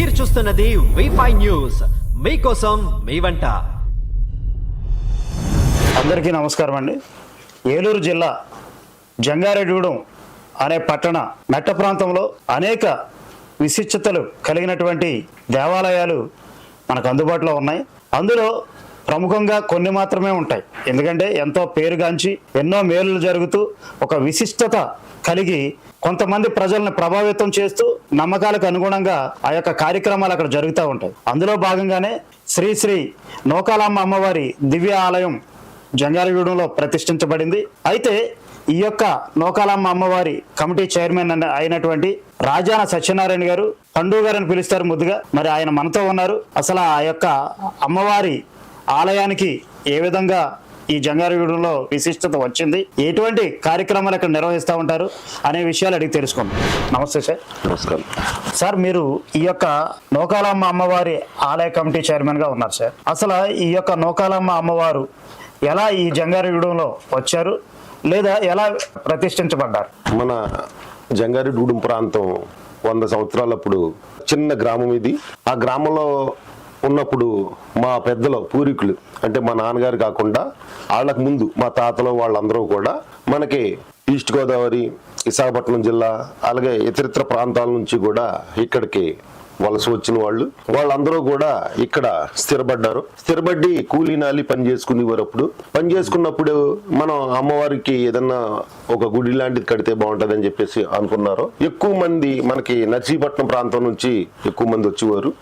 మీరు చూస్తున్నది wifi news మీకోసం మీ వంట. అందరికీ నమస్కారం అండి. ఏలూరు జిల్లా జంగారెడ్డిగూడెం అనే పట్టణ మెట్ట ప్రాంతంలో అనేక విశిష్టతలు కలిగినటువంటి దేవాలయాలు మనకు అందుబాటులో ఉన్నాయి. అందులో ప్రముఖంగా కొన్ని మాత్రమే ఉంటాయి. ఎందుకంటే ఎంతో పేరుగాంచి ఎన్నో మేలులు జరుగుతూ ఒక విశిష్టత కలిగి కొంతమంది ప్రజలను ప్రభావితం చేస్తూ నమ్మకాలకు అనుగుణంగా ఆ యొక్క కార్యక్రమాలు అక్కడ జరుగుతూ ఉంటాయి. అందులో భాగంగానే శ్రీ శ్రీ నోకాలమ్మ అమ్మవారి దివ్య ఆలయం జంగారగూడెంలో ప్రతిష్ఠించబడింది. అయితే ఈ యొక్క నోకాలమ్మ అమ్మవారి కమిటీ చైర్మన్ అయినటువంటి రాజాన సత్యనారాయణ గారు పండుగ గారు అని పిలుస్తారు ముద్దుగా. మరి ఆయన మనతో ఉన్నారు. అసలు ఆ యొక్క అమ్మవారి ఆలయానికి ఏ విధంగా ఈ జంగారగూడెంలో విశిష్టత వచ్చింది. ఎటువంటి కార్యక్రమాలు ఇక్కడ నిర్వహిస్తూ ఉంటారు అనే విషయాలు అడిగి తెలుసుకుందాం. నమస్తే సార్. నమస్కారం. సార్ మీరు ఈ యొక్క నోకాలమ్మ అమ్మవారి ఆలయ కమిటీ చైర్మన్గా ఉన్నారు సార్. అసలు ఈ యొక్క నోకాలమ్మ అమ్మవారు ఎలా ఈ జంగారెడ్డిగూడెంలో వచ్చారు? లేదా ఎలా ప్రతిష్ఠించబడ్డారు? మన జంగారెడ్డిగూడెం ప్రాంతం వంద సంవత్సరాలప్పుడు చిన్న గ్రామం ఇది. ఆ గ్రామంలో ఉన్నప్పుడు మా పెద్దలు పూర్వీకులు అంటే మా నాన్నగారు కాకుండా వాళ్ళకు ముందు మా తాతలు వాళ్ళందరూ కూడా మనకి ఈస్ట్ గోదావరి విశాఖపట్నం జిల్లా అలాగే ఇతరితర ప్రాంతాల నుంచి కూడా ఇక్కడికి వలస వచ్చిన వాళ్ళు. వాళ్ళందరూ కూడా ఇక్కడ స్థిరపడ్డారు. స్థిరపడి కూలీ నాలి పని చేసుకునేవారు అప్పుడు పని చేసుకున్నప్పుడు మనం అమ్మవారికి ఏదన్నా ఒక గుడి లాంటిది కడితే బాగుంటది అని చెప్పేసి అనుకున్నారు. ఎక్కువ మంది మనకి నర్సీపట్నం ప్రాంతం నుంచి ఎక్కువ మంది వచ్చేవారు.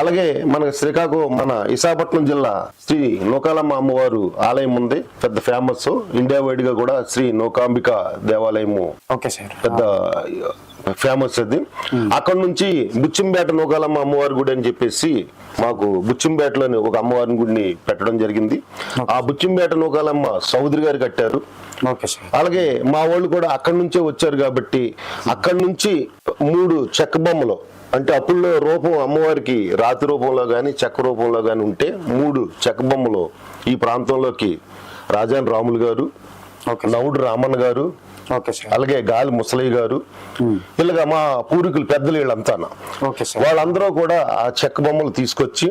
అలాగే మన శ్రీకాకుళం మన విశాఖపట్నం జిల్లా శ్రీ నూకాలమ్మ అమ్మవారు ఆలయం ఉంది. పెద్ద ఫేమస్ ఇండియా వైడ్గా కూడా శ్రీ నూకాంబిక దేవాలయము. Okay sir. పెద్ద ఫేమస్ అది అక్కడ నుంచి బుచ్చింపేట నూకాలమ్మ అమ్మవారి గుడి అని చెప్పేసి మాకు బుచ్చింపేటలోని ఒక అమ్మవారి గుడిని పెట్టడం జరిగింది. ఆ బుచ్చింపేట నూకాలమ్మ సౌదరి గారు కట్టారు. అలాగే మా వాళ్ళు కూడా అక్కడి నుంచే వచ్చారు కాబట్టి అక్కడి నుంచి మూడు చెక్క బొమ్మలు అంటే అప్పుల్లో రూపం అమ్మవారికి రాతి రూపంలో కానీ చెక్క రూపంలో కానీ ఉంటే మూడు చెక్క బొమ్మలు ఈ ప్రాంతంలోకి రాజాన్ రాములు గారు ఓకే నవుడు రామన్న గారు అలాగే గాలి ముసలయ్య గారు ఇలాగా మా పూర్వీకులు పెద్దలు వీళ్ళంతా ఓకే సార్. వాళ్ళందరూ కూడా ఆ చెక్క బొమ్మలు తీసుకొచ్చి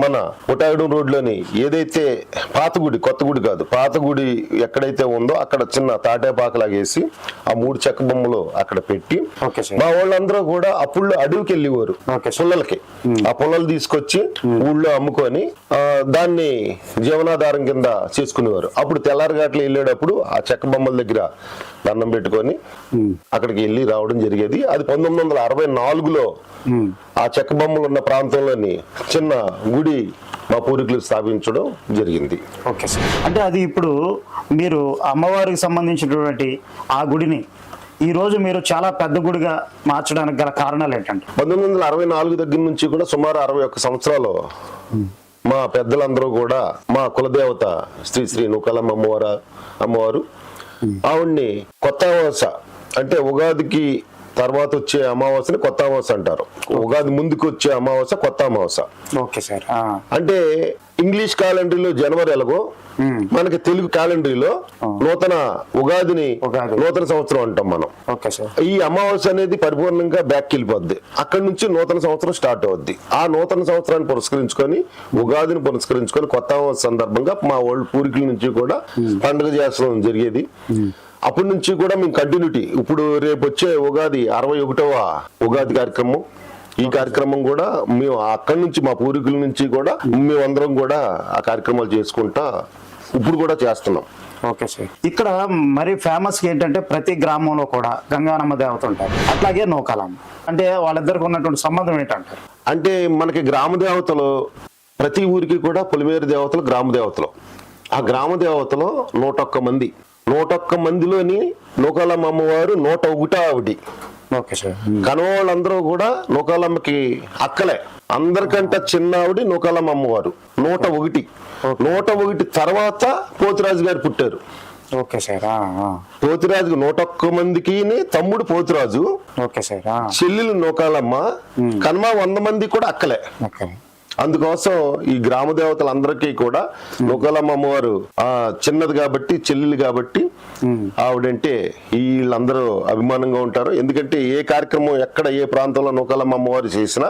మన పుటాగడం రోడ్లోని ఏదైతే పాత గుడి కొత్త గుడి కాదు పాత గుడి ఎక్కడైతే ఉందో అక్కడ చిన్న తాటేపాకలాగేసి ఆ మూడు చెక్క బొమ్మలు అక్కడ పెట్టి ఓకే సార్. మా వాళ్ళందరూ కూడా అప్పుడు అడవికి వెళ్ళేవారు. పుల్లలకి. ఆ పుల్లలు తీసుకొచ్చి ఊళ్ళో అమ్ముకొని దాన్ని జీవనాధారం కింద చేసుకునేవారు. అప్పుడు తెల్లారగాట్లు వెళ్ళేటప్పుడు ఆ చెక్క బొమ్మల దగ్గర దండం పెట్టుకొని అక్కడికి వెళ్ళి రావడం జరిగేది. అది పంతొమ్మిది వందల అరవై నాలుగులో ఆ చెక్క బొమ్మలు ఉన్న ప్రాంతంలోని చిన్న గుడి మా పూర్వీకులు స్థాపించడం జరిగింది. Okay sir. అంటే అది ఇప్పుడు మీరు అమ్మవారికి సంబంధించినటువంటి ఆ గుడిని ఈ రోజు మీరు చాలా పెద్ద గుడిగా మార్చడానికి గల కారణాలు ఏంటంటే? పంతొమ్మిది వందల అరవై నాలుగు దగ్గర నుంచి కూడా సుమారు అరవై ఒక్క సంవత్సరాలు మా పెద్దలందరూ కూడా మా కులదేవత శ్రీ శ్రీ నూకాలమ్మ అమ్మవారు అమ్మవారు ఆవిడ్ని కొత్త అమావాస అంటే ఉగాదికి తర్వాత వచ్చే అమావాస్యని కొత్త అమావాస అంటారు ఉగాది ముందుకు వచ్చే అమావాస కొత్త అమావాస ఓకే సార్. అంటే ఇంగ్లీష్ క్యాలెండరీలో జనవరి ఎలాగో మనకి తెలుగు క్యాలెండరీలో నూతన ఉగాదిని ఉగాది. నూతన సంవత్సరం అంటాం మనం. ఈ అమావాస్య అనేది పరిపూర్ణంగా బ్యాక్ వెళ్ళిపోద్ది. అక్కడి నుంచి నూతన సంవత్సరం స్టార్ట్ అవుద్ది. ఆ నూతన సంవత్సరాన్ని పురస్కరించుకొని ఉగాదిని పురస్కరించుకొని కొత్త అమావాస్య సందర్భంగా మా వాళ్ళు పూర్వీకుల నుంచి కూడా పండుగ చేస్తడం జరిగేది. అప్పటి నుంచి కూడా మేము కంటిన్యూటీ ఇప్పుడు రేపు వచ్చే ఉగాది అరవై ఒకటవ ఉగాది కార్యక్రమం. ఈ కార్యక్రమం కూడా మేము అక్కడి నుంచి మా పూర్వీకుల నుంచి కూడా మేమందరం కూడా ఆ కార్యక్రమాలు చేసుకుంటా ఇప్పుడు కూడా చేస్తున్నాం. Okay sir. ఇక్కడ మరి ఫేమస్ ఏంటంటే ప్రతి గ్రామంలో కూడా గంగానమ్మ దేవత ఉంటారు. అట్లాగే నూకాలమ్మ. అంటే వాళ్ళిద్దరికి ఉన్నటువంటి సంబంధం ఏంటంటారు? అంటే మనకి గ్రామ దేవతలు ప్రతి ఊరికి కూడా పొలిమేరు దేవతలు గ్రామ దేవతలు. ఆ గ్రామ దేవతలు నూట ఒక్క మంది. నూట ఒక్క మందిలోని నూకాలమ్మ అమ్మవారు నూట ఒకటో ఆవిడ. కనవాళ్ళందరూ కూడా నూకాలమ్మకి అక్కలే. అందరికంటే చిన్న ఆవిడ నూకాలమ్మ అమ్మవారు. నూట ఒకటి. నూట ఒకటి తర్వాత పోతురాజు గారు పుట్టారు. ఓకే సార్ పోతురాజు నూట ఒక్క మందికి తమ్ముడు పోతురాజు. ఓకే సార్ చెల్లెలు నూకాలమ్మ. కనుమ వంద మంది కూడా అక్కలే. అందుకోసం ఈ గ్రామ దేవతలందరికీ కూడా నూకాలమ్మ అమ్మవారు ఆ చిన్నది కాబట్టి చెల్లెలు కాబట్టి ఆవిడంటే వీళ్ళందరూ అభిమానంగా ఉంటారు. ఎందుకంటే ఏ కార్యక్రమం ఎక్కడ ఏ ప్రాంతంలో నూకాలమ్మ అమ్మవారు చేసినా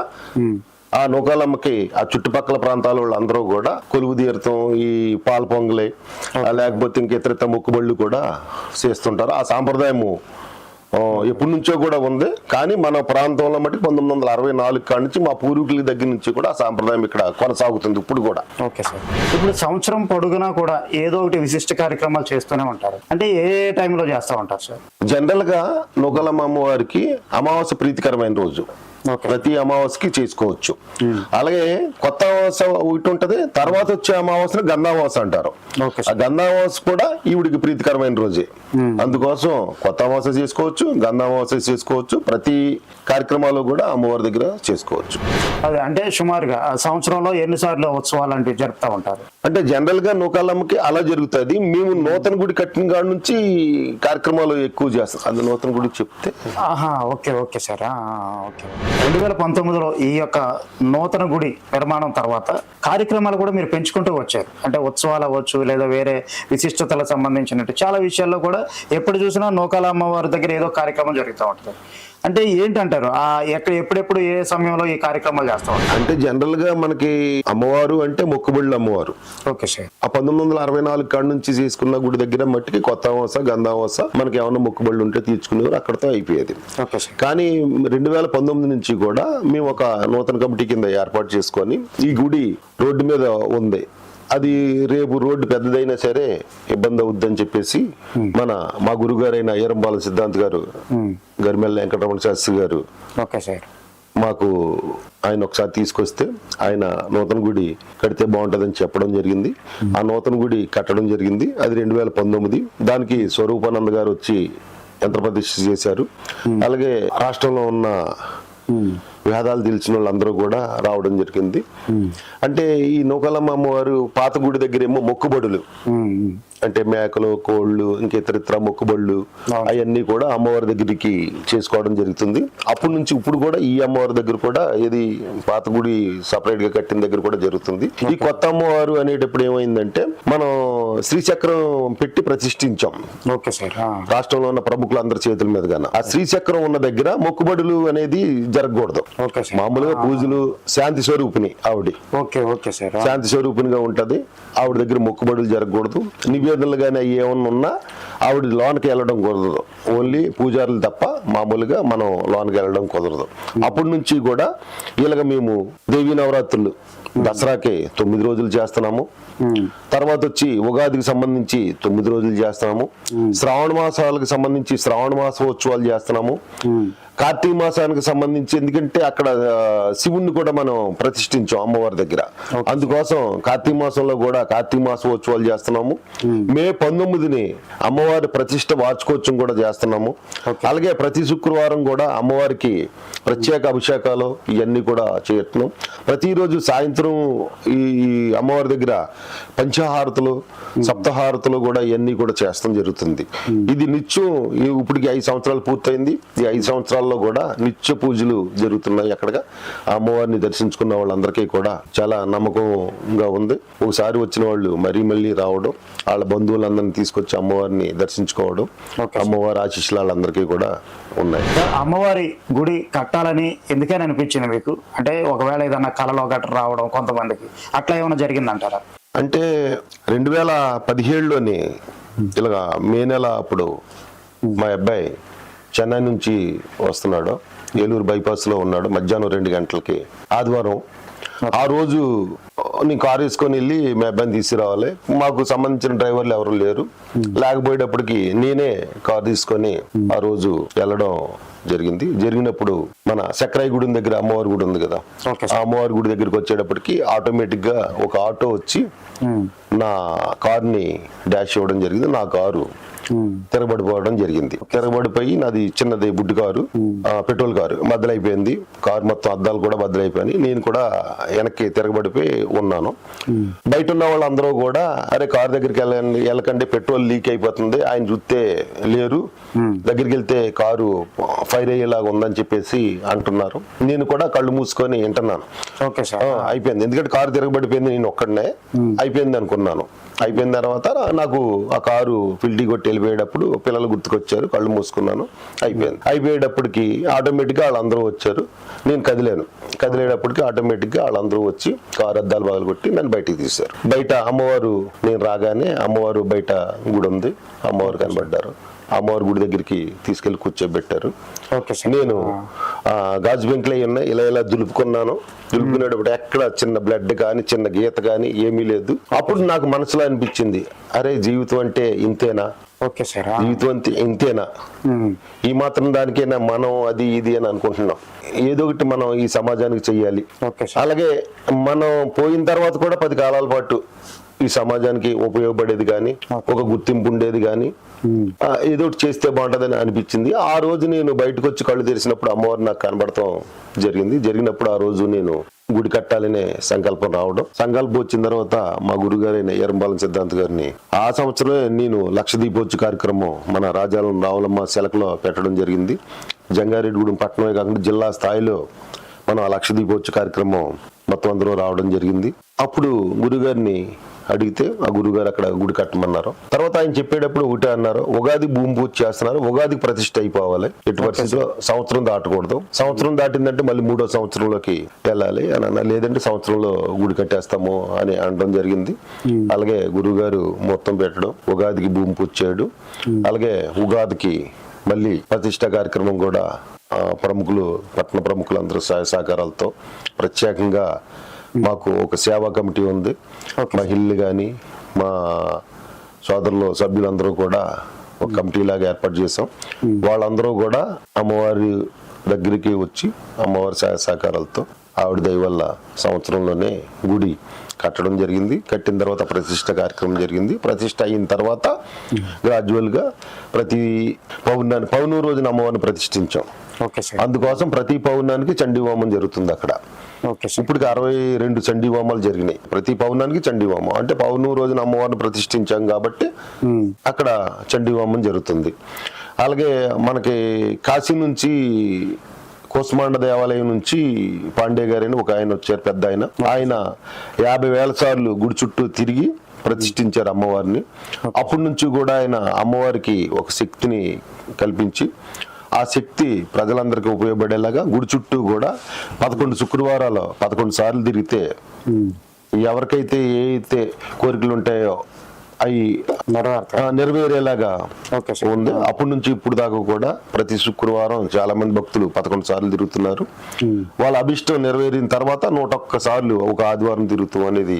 ఆ నూకాలమ్మకి ఆ చుట్టుపక్కల ప్రాంతాల వాళ్ళందరూ కూడా కొలువు తీరుతాం ఈ పాల పొంగలి లేకపోతే ఇంక ఇతరిత మొక్కుబళ్ళు కూడా చేస్తుంటారు. ఆ సాంప్రదాయము ఎప్పటి నుంచో కూడా ఉంది. కానీ మన ప్రాంతంలో మట్టి పంతొమ్మిది వందల అరవై నాలుగు కాడి నుంచి మా పూర్వీకుల దగ్గర నుంచి కూడా ఆ సాంప్రదాయం ఇక్కడ కొనసాగుతుంది ఇప్పుడు కూడా. Okay sir. ఇప్పుడు సంవత్సరం పొడుగునా కూడా ఏదో ఒకటి విశిష్ట కార్యక్రమాలు చేస్తూనే ఉంటారు. అంటే ఏ టైంలో చేస్తూ ఉంటారు సార్? జనరల్గా నూకలమ్మ అమ్మవారికి అమావాస్య ప్రీతికరమైన రోజు. ప్రతి అమావాస్యకి చేసుకోవచ్చు. అలాగే కొత్త అమావాస్య ఒకటి ఉంటది తర్వాత వచ్చే అమావాస్యను గంధామావాస అంటారు. ఆ గంధామావాస కూడా ఈవిడికి ప్రీతికరమైన రోజే. అందుకోసం కొత్త అమావాస్య చేసుకోవచ్చు గంధామావాస్య చేసుకోవచ్చు ప్రతి కార్యక్రమాలు కూడా అమ్మవారి దగ్గర చేసుకోవచ్చు. అదే అంటే సుమారుగా ఆ సంవత్సరంలో ఎన్నిసార్లు ఉత్సవాలు అంటే జరుపుతూ ఉంటారు? అంటే జనరల్గా నూకాలమ్మకి అలా జరుగుతుంది. మేము నూతన గుడి కట్టిన కాడ నుంచి కార్యక్రమాలు ఎక్కువ చేస్తాం. అది నూతన గుడి చెప్తే. ఆహా ఓకే ఓకే సార్. ఓకే. రెండు వేల పంతొమ్మిదిలో ఈ యొక్క నూతన గుడి నిర్మాణం తర్వాత కార్యక్రమాలు కూడా మీరు పెంచుకుంటూ వచ్చారు. అంటే ఉత్సవాలు అవ్వచ్చు లేదా వేరే విశిష్టతలకు సంబంధించినట్టు. చాలా విషయాల్లో కూడా ఎప్పుడు చూసినా నూకాల అమ్మవారి దగ్గర ఏదో కార్యక్రమం జరుగుతూ ఉంటుంది. అంటే ఏంటంటారు? ఆ ఎక్కడ ఎప్పుడెప్పుడు ఏ సమయంలో ఈ కార్యక్రమాలు చేస్తూ అంటే జనరల్గా మనకి అమ్మవారు అంటే మొక్కుబళ్ళు అమ్మవారు. Okay sir. ఆ పంతొమ్మిది వందల అరవై నాలుగు కాడ నుంచి చేసుకున్న గుడి దగ్గర మట్టికి కొత్త అమాస గంధామాస మనకి ఏమన్నా మొక్కుబళ్ళు ఉంటే తీర్చుకునేవారు. అక్కడతో అయిపోయేది. కానీ రెండు వేల పంతొమ్మిది నుంచి కూడా మేము ఒక నూతన కమిటీ కింద ఏర్పాటు చేసుకొని ఈ గుడి రోడ్డు మీద ఉంది. అది రేపు రోడ్డు పెద్దదైనా సరే ఇబ్బంది అవుద్దని చెప్పేసి మన మా గురుగారైన ఈరంబాల సిద్ధాంత్ గారు గరిమెల్ల వెంకటరమణ శాస్త్రి గారు ఓకే సార్. మాకు ఆయన ఒకసారి తీసుకొస్తే ఆయన నూతన గుడి కడితే బాగుంటుందని చెప్పడం జరిగింది. ఆ నూతన గుడి కట్టడం జరిగింది. అది రెండు వేల పంతొమ్మిది. దానికి స్వరూపానంద్ గారు వచ్చి యంత్ర ప్రతిష్ఠ చేశారు. అలాగే రాష్ట్రంలో ఉన్న వేదాలు తెలిసిన వాళ్ళందరూ కూడా రావడం జరిగింది. అంటే ఈ నూకలమ్మ అమ్మవారు పాత గుడి దగ్గర ఏమో మొక్కుబడులు అంటే మేకలు కోళ్ళు ఇంకా ఇతర ఇతర మొక్కుబళ్ళు అవును. అవన్నీ కూడా అమ్మవారి దగ్గరికి చేసుకోవడం జరుగుతుంది. అప్పటి నుంచి ఇప్పుడు కూడా ఈ అమ్మవారి దగ్గర కూడా ఇది పాత గుడి సపరేట్గా కట్టిన దగ్గర కూడా జరుగుతుంది. ఈ కొత్త అమ్మవారు అనేటప్పుడు ఏమైందంటే మనం శ్రీచక్రం పెట్టి ప్రతిష్ఠించాం. Okay sir. రాష్ట్రంలో ఉన్న ప్రముఖులందరి చేతుల మీద గాన ఆ శ్రీచక్రం ఉన్న దగ్గర మొక్కుబడులు అనేది జరగకూడదు. Okay sir. మామూలుగా పూజలు శాంతి స్వరూపిణి ఆవిడ. Okay okay sir. శాంతి స్వరూపినిగా ఉంటది. ఆవిడ దగ్గర మొక్కుబడులు జరగకూడదు. నివేదనలు కానీ అవి ఏమన్నా ఉన్నా ఆవిడ లోనికి వెళ్ళడం కుదరదు. ఓన్లీ పూజారులు తప్ప మామూలుగా మనం లోనికి వెళ్ళడం కుదరదు. అప్పటి నుంచి కూడా ఇలాగ మేము దేవీ నవరాత్రులు దసరాకి తొమ్మిది రోజులు చేస్తున్నాము. తర్వాత వచ్చి ఉగాదికి సంబంధించి తొమ్మిది రోజులు చేస్తున్నాము. శ్రావణ మాసాలకు సంబంధించి శ్రావణ మాసోత్సవాలు చేస్తున్నాము. కార్తీక మాసానికి సంబంధించి ఎందుకంటే అక్కడ శివుణ్ణి కూడా మనం ప్రతిష్ఠించాం అమ్మవారి దగ్గర. అందుకోసం కార్తీక మాసంలో కూడా కార్తీక మాసోత్సవాలు చేస్తున్నాము. మే పంతొమ్మిదిని అమ్మవారి ప్రతిష్ఠ వార్చుకోవచ్చం కూడా చేస్తున్నాము. అలాగే ప్రతి శుక్రవారం కూడా అమ్మవారికి ప్రత్యేక అభిషేకాలు ఇవన్నీ కూడా చేస్తున్నాం. ప్రతిరోజు సాయంత్రం ఈ అమ్మవారి దగ్గర పంచహారతులు సప్తహారతులు కూడా ఇవన్నీ కూడా చేస్తాం జరుగుతుంది. ఇది నిత్యం ఇప్పటికి ఐదు సంవత్సరాలు పూర్తయింది. ఈ ఐదు సంవత్సరాల్లో కూడా నిత్య పూజలు జరుగుతున్నాయి అక్కడగా. అమ్మవారిని దర్శించుకున్న వాళ్ళందరికీ కూడా చాలా నమ్మకంగా ఉంది. ఒకసారి వచ్చిన వాళ్ళు మరీ మళ్ళీ రావడం వాళ్ళ బంధువులందరినీ తీసుకొచ్చి అమ్మవారిని దర్శించుకోవడం. అమ్మవారి ఆశీస్సులు వాళ్ళందరికీ కూడా ఉన్నాయి. అమ్మవారి గుడి కట్టాలని ఎందుకని అనిపించింది మీకు? అంటే ఒకవేళ ఏదన్నా కళలో గట్ర రావడం కొంతమందికి అట్లా ఏమైనా జరిగిందంటారా? అంటే రెండు వేల పదిహేడులోని ఇలాగా మే నెల అప్పుడు మా అబ్బాయి చెన్నై నుంచి వస్తున్నాడు. ఏలూరు బైపాస్లో ఉన్నాడు. మధ్యాహ్నం రెండు గంటలకి. ఆదివారం. ఆ రోజు నేను కారు వేసుకొని వెళ్ళి మా అబ్బాయిని తీసుకురావాలి. మాకు సంబంధించిన డ్రైవర్లు ఎవరు లేరు. లేకపోయేటప్పటికి నేనే కారు తీసుకొని ఆ రోజు వెళ్ళడం జరిగింది. జరిగినప్పుడు మన సక్రాయి గుడి దగ్గర అమ్మవారి గుడి ఉంది కదా? ఆ అమ్మవారి గుడి దగ్గరికి వచ్చేటప్పటికి ఆటోమేటిక్గా ఒక ఆటో వచ్చి నా కార్ని డాష్ ఇవ్వడం జరిగింది. నా కారు తిరగబడిపోవడం జరిగింది. తిరగబడిపోయి నాది చిన్నది బుడ్డి కారు ఆ, పెట్రోల్ కారు బద్దలైపోయింది కారు మొత్తం అద్దాలు కూడా బద్దలైపోయినాయి నేను కూడా వెనక్కి తిరగబడిపోయి ఉన్నాను. బయట ఉన్న వాళ్ళందరూ కూడా అరే కారు దగ్గరికి వెళ్ళండి వెళ్ళకండి పెట్రోల్ లీక్ అయిపోతుంది. ఆయన చూస్తే లేరు. దగ్గరికి వెళ్తే కారు ఫైర్ అయ్యేలాగా ఉందని చెప్పేసి అంటున్నారు. నేను కూడా కళ్ళు మూసుకొని వింటున్నాను. Okay sir. అయిపోయింది. ఎందుకంటే కారు తిరగబడిపోయింది నేను ఒక్కడనే. అయిపోయింది అనుకున్నాను. అయిపోయిన తర్వాత నాకు ఆ కారు ఫిల్టీ కొట్టి వెళ్ళిపోయేటప్పుడు పిల్లలు గుర్తుకొచ్చారు కళ్ళు మూసుకున్నాను అయిపోయింది. అయిపోయేటప్పటికి ఆటోమేటిక్గా వాళ్ళందరూ వచ్చారు. నేను కదిలాను. కదిలేటప్పటికి ఆటోమేటిక్గా వాళ్ళందరూ వచ్చి కారు అద్దాలు బాగా కొట్టి నన్ను బయటికి తీశారు. బయట అమ్మవారు నేను రాగానే అమ్మవారు బయట గుడి ఉంది. అమ్మవారు కనబడ్డారు. అమ్మవారి గుడి దగ్గరికి తీసుకెళ్ళి కూర్చోబెట్టారు. Okay sir. నేను గాజు బెంకులు ఉన్నాయి ఇలా ఇలా దులుపుకున్నాను. దులుపుకునేటప్పుడు ఎక్కడ చిన్న బ్లడ్ కానీ చిన్న గీత కానీ ఏమీ లేదు. అప్పుడు నాకు మనసులో అనిపించింది అరే జీవితం అంటే ఇంతేనా? ఓకే సార్ జీవితం అంతే ఇంతేనా? ఈ మాత్రం దానికైనా మనం అది ఇది అని అనుకుంటున్నాం. ఏదో ఒకటి మనం ఈ సమాజానికి చెయ్యాలి. Okay sir. అలాగే మనం పోయిన తర్వాత కూడా పది కాలాల పాటు ఈ సమాజానికి ఉపయోగపడేది కానీ ఒక గుర్తింపు ఉండేది కానీ ఏదో ఒకటి చేస్తే బాగుంటుందని అనిపించింది. ఆ రోజు నేను బయటకు వచ్చి కళ్ళు తెరిచినప్పుడు అమ్మవారు నాకు కనబడటం జరిగింది. జరిగినప్పుడు ఆ రోజు నేను గుడి కట్టాలనే సంకల్పం రావడం. సంకల్పం వచ్చిన తర్వాత మా గురుగారైన ఎరంబాలం సిద్ధాంత్ గారిని ఆ సంవత్సరమే నేను లక్ష దీపోత్సవ కార్యక్రమం మన రాజాలం రావులమ్మ శెలకలో పెట్టడం జరిగింది. జంగారెడ్డిగూడెం పట్టణమే కాకుండా జిల్లా స్థాయిలో మనం ఆ లక్ష దీపోత్సవ కార్యక్రమం మొత్తం అందరూ రావడం జరిగింది. అప్పుడు గురుగారిని అడిగితే ఆ గురుగారు అక్కడ గుడి కట్టమన్నారు. తర్వాత ఆయన చెప్పేటప్పుడు ఒకటే అన్నారు ఉగాది భూమి పూజ చేస్తున్నారు ఉగాదికి ప్రతిష్ట అయిపోవాలి. ఎటు పరిస్థితిలో సంవత్సరం దాటకూడదు. సంవత్సరం దాటిందంటే మళ్ళీ మూడో సంవత్సరంలోకి వెళ్ళాలి. అని అన్నారు లేదంటే సంవత్సరంలో గుడి కట్టేస్తాము అని అనడం జరిగింది. అలాగే గురుగారు మొత్తం పెట్టడం ఉగాదికి భూమి పూజ చేయడం అలాగే ఉగాదికి మళ్ళీ ప్రతిష్ట కార్యక్రమం కూడా ఆ, ప్రముఖులు పట్టణ ప్రముఖులు అందరూ సహాయ సహకారాలతో ప్రత్యేకంగా మాకు ఒక సేవా కమిటీ ఉంది. మహిళలు కానీ మా సోదరులు సభ్యులందరూ కూడా ఒక కమిటీ లాగా ఏర్పాటు చేసాం వాళ్ళందరూ కూడా అమ్మవారి దగ్గరికి వచ్చి అమ్మవారి సహాయ సహకారాలతో ఆవిడ దయ వల్ల సంవత్సరంలోనే గుడి కట్టడం జరిగింది. కట్టిన తర్వాత ప్రతిష్ట కార్యక్రమం జరిగింది. ప్రతిష్ట అయిన తర్వాత గ్రాడ్యువల్గా ప్రతి పౌర్ణాన్ని పౌర్ణమి రోజున అమ్మవారిని ప్రతిష్ఠించాం. అందుకోసం ప్రతి పౌర్ణానికి చండీ హోమం జరుగుతుంది అక్కడ. ఇప్పటికి అరవై రెండు చండీ హోమాలు జరిగినాయి. ప్రతి పౌర్ణానికి చండీ హోమం. అంటే పౌర్ణమి రోజున అమ్మవారిని ప్రతిష్ఠించాం కాబట్టి అక్కడ చండీ హోమం జరుగుతుంది. అలాగే మనకి కాశీ నుంచి కోస్మాండ దేవాలయం నుంచి పాండే గారని ఒక ఆయన వచ్చారు పెద్ద ఆయన. ఆయన యాభై వేల సార్లు గుడి చుట్టూ తిరిగి ప్రతిష్ఠించారు అమ్మవారిని. అప్పటి నుంచి కూడా ఆయన అమ్మవారికి ఒక శక్తిని కల్పించి ఆ శక్తి ప్రజలందరికీ ఉపయోగపడేలాగా గుడి చుట్టూ కూడా పదకొండు శుక్రవారాలు పదకొండు సార్లు తిరిగితే ఎవరికైతే ఏ అయితే కోరికలు ఉంటాయో అవి నెరవేరేలాగా ఉంది. అప్పటి నుంచి ఇప్పుడు దాకా కూడా ప్రతి శుక్రవారం చాలా మంది భక్తులు పదకొండు సార్లు తిరుగుతున్నారు. వాళ్ళ అభిష్టం నెరవేరిన తర్వాత నూట ఒక్క సార్లు ఒక ఆదివారం తిరుగుతాం అనేది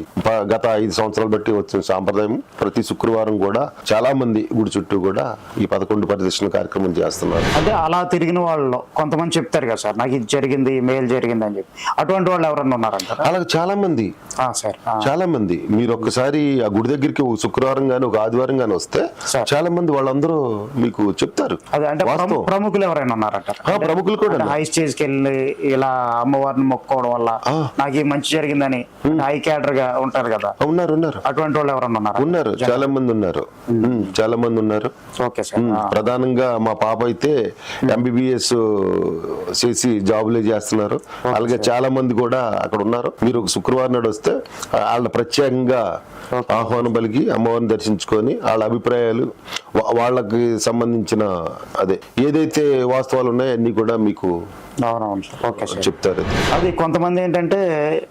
గత ఐదు సంవత్సరాలు బట్టి వచ్చిన సాంప్రదాయం. ప్రతి శుక్రవారం కూడా చాలా మంది గుడి చుట్టూ కూడా ఈ పదకొండు ప్రదర్శన కార్యక్రమం చేస్తున్నారు. అంటే అలా తిరిగిన వాళ్ళు కొంతమంది చెప్తారు కదా సార్ నాకు ఇది జరిగింది మేలు జరిగింది అని చెప్పి. అటువంటి వాళ్ళు ఎవరన్నా ఉన్నారంటారా? అలాగే చాలా మంది. చాలా మంది. మీరు ఒక్కసారి ఆ గుడి దగ్గరికి ఒక శుక్రవారం గాని ఒక ఆదివారం గాని వస్తే. చాలా మంది వాళ్ళందరూ మీకు చెప్తారు. ప్రముఖులు ఎవరైనా ఉన్నారంటారా? ప్రముఖులు కూడా హై స్టేజ్కి వెళ్ళి ఇలా అమ్మవారిని మొక్కుకోవడం వల్ల. నాకు ఈ మంచి జరిగిందని హై క్యాడర్గా ఉంటారు కదా. ఉన్నారు ఉన్నారు. అటువంటి వాళ్ళు ఎవరన్నా ఉన్నారా? ఉన్నారు చాలా మంది ఉన్నారు. చాలా మంది ఉన్నారు. Okay sir. ప్రధానంగా మా పాప అయితే ఎంబీబీఎస్ చేసి జాబులే చేస్తున్నారు. అలాగే చాలా మంది కూడా అక్కడ ఉన్నారు. మీరు ఒక శుక్రవారం నాడు వస్తే వాళ్ళ ప్రత్యేకంగా ఆహ్వానం పలికి అమ్మవారిని దర్శించుకొని వాళ్ళ అభిప్రాయాలు వాళ్ళకి సంబంధించిన అదే ఏదైతే వాస్తవాలు ఉన్నాయో అన్ని కూడా మీకు చెప్తారు. అది. కొంతమంది ఏంటంటే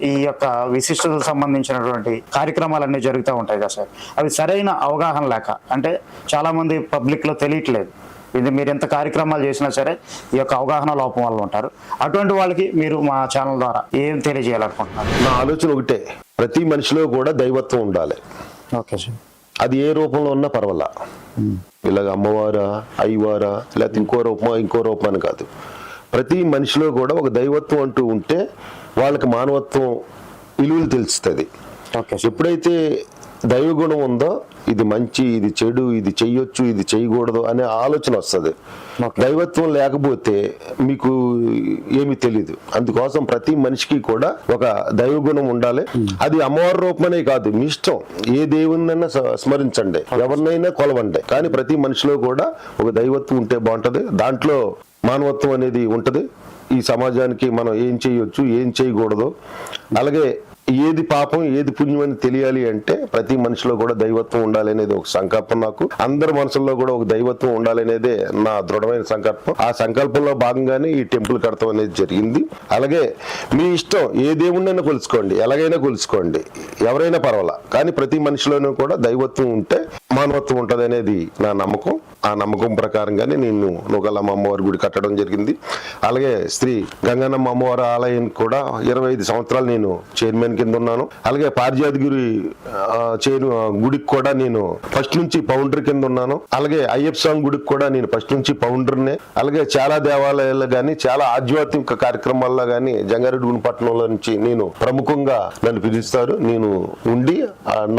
ఈ యొక్క విశిష్టతకు సంబంధించినటువంటి కార్యక్రమాలన్నీ జరుగుతూ ఉంటాయి కదా సార్. అవి సరైన అవగాహన లేక అంటే చాలా మంది పబ్లిక్లో తెలియట్లేదు. ఇది మీరు ఎంత కార్యక్రమాలు చేసినా సరే ఈ యొక్క అవగాహన లోపం వల్ల ఉంటారు. అటువంటి వాళ్ళకి మీరు మా ఛానల్ ద్వారా ఏం తెలియజేయాలనుకుంటున్నారు? నా ఆలోచన ఒకటే ప్రతి మనిషిలో కూడా దైవత్వం ఉండాలి. Okay sir. అది ఏ రూపంలో ఉన్నా పర్వాలా. ఇలాగ అమ్మవారా అయ్యవారా లేకపోతే ఇంకో రూపమా ఇంకో రూపం అని కాదు. ప్రతి మనిషిలో కూడా ఒక దైవత్వం అంటూ ఉంటే వాళ్ళకి మానవత్వం విలువలు తెలుస్తుంది. ఎప్పుడైతే దైవగుణం ఉందో ఇది మంచి ఇది చెడు ఇది చెయ్యొచ్చు ఇది చేయకూడదు అనే ఆలోచన వస్తుంది. దైవత్వం లేకపోతే మీకు ఏమీ తెలియదు అందుకోసం ప్రతి మనిషికి కూడా ఒక దైవగుణం ఉండాలి. అది అమ్మవారి రూపమనే కాదు మీ ఇష్టం. ఏ దేవునైనా స- స్మరించండి. ఎవరినైనా కొలవండి. కానీ ప్రతి మనిషిలో కూడా ఒక దైవత్వం ఉంటే బాగుంటది. దాంట్లో మానవత్వం అనేది ఉంటది. ఈ సమాజానికి మనం ఏం చేయొచ్చు ఏం చేయకూడదు అలాగే ఏది పాపం ఏది పుణ్యం అని తెలియాలి అంటే ప్రతి మనిషిలో కూడా దైవత్వం ఉండాలి అనేది ఒక సంకల్పం నాకు. అందరి మనసుల్లో కూడా ఒక దైవత్వం ఉండాలి అనేదే నా దృఢమైన సంకల్పం. ఆ సంకల్పంలో భాగంగానే ఈ టెంపుల్ కడతాం అనేది జరిగింది. అలాగే మీ ఇష్టం ఏ దేవుణ్ణైనా కొలుచుకోండి ఎలాగైనా కొలుచుకోండి ఎవరైనా పర్వాలా? కానీ ప్రతి మనిషిలోనూ కూడా దైవత్వం ఉంటే మానవత్వం ఉంటుంది అనేది నా నమ్మకం. ఆ నమ్మకం ప్రకారంగానే నేను నూకల్లమ్మ అమ్మవారి గుడి కట్టడం జరిగింది. అలాగే శ్రీ గంగన్నమ్మ అమ్మవారి ఆలయం కూడా ఇరవై ఐదు సంవత్సరాలు నేను చైర్మన్ కింద ఉన్నాను. అలాగే పారిజాతగిరి చైర్ గుడికి కూడా నేను ఫస్ట్ నుంచి పౌండర్ కింద ఉన్నాను. అలాగే అయ్యప్ప స్వామి గుడికి కూడా నేను ఫస్ట్ నుంచి పౌండర్నే అలాగే చాలా దేవాలయాల్లో కానీ చాలా ఆధ్యాత్మిక కార్యక్రమాల్లో కానీ జంగారెడ్డి గుణపట్నంలో నుంచి నేను ప్రముఖంగా నన్ను పిలుస్తారు. నేను ఉండి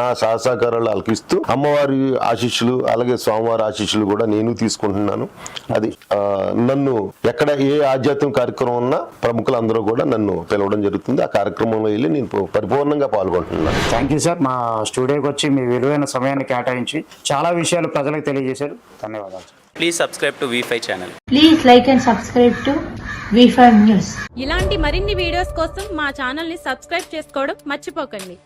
నా సహసహకారాలు అలకిస్తూ అమ్మవారి ఆశీస్సులు అలాగే స్వామివారి ఆశీస్సులు కూడా నేను తీసుకుంటున్నాను. అది నన్ను ఎక్కడ ఏ ఆధ్యాత్మిక కార్యక్రమం ఉన్నా ప్రముఖులు అందరూ కూడా నన్ను పిలవడం జరుగుతుంది. ఆ కార్యక్రమంలో వెళ్ళి నేను పరిపూర్ణంగా పాల్గొంటున్నాను. థ్యాంక్ యూ సార్ మా స్టూడియోకి వచ్చి మీ విలువైన సమయాన్ని కేటాయించి చాలా విషయాలు ప్రజలకు తెలియజేశారు. ధన్యవాదాలు Please subscribe to V5 channel. Please like and subscribe to V5 News. ఇలాంటి మరిన్ని వీడియోస్ కోసం మా ఛానల్ని సబ్స్క్రైబ్ చేసుకోవడం మర్చిపోకండి.